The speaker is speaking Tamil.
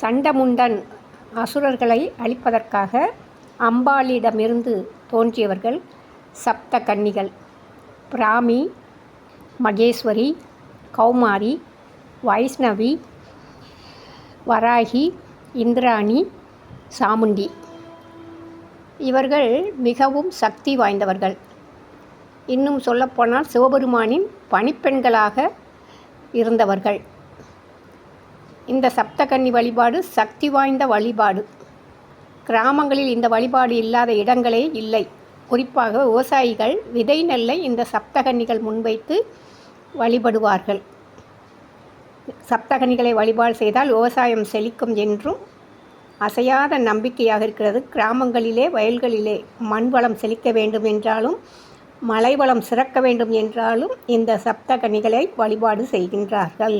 சண்டமுண்டன் அசுரர்களை அழிப்பதற்காக அம்பாளிடமிருந்து தோன்றியவர்கள் சப்த கன்னிகள் பிராமி மகேஸ்வரி கௌமாரி வைஷ்ணவி வராகி இந்திராணி சாமுண்டி. இவர்கள் மிகவும் சக்தி வாய்ந்தவர்கள். இன்னும் சொல்லப்போனால் சிவபெருமானின் பணிப்பெண்களாக இருந்தவர்கள். இந்த சப்தகன்னி வழிபாடு சக்தி வாய்ந்த வழிபாடு. கிராமங்களில் இந்த வழிபாடு இல்லாத இடங்களே இல்லை. குறிப்பாக விவசாயிகள் விதை நெல்லை இந்த சப்தகன்னிகள் முன்வைத்து வழிபடுவார்கள். சப்தகன்னிகளை வழிபாடு செய்தால் விவசாயம் செழிக்கும் என்றும் அசையாத நம்பிக்கையாக இருக்கிறது. கிராமங்களிலே வயல்களிலே மண் வளம் செழிக்க வேண்டும் என்றாலும் மலை வளம் சிறக்க வேண்டும் என்றாலும் இந்த சப்தகன்னிகளை வழிபாடு செய்கின்றார்கள்.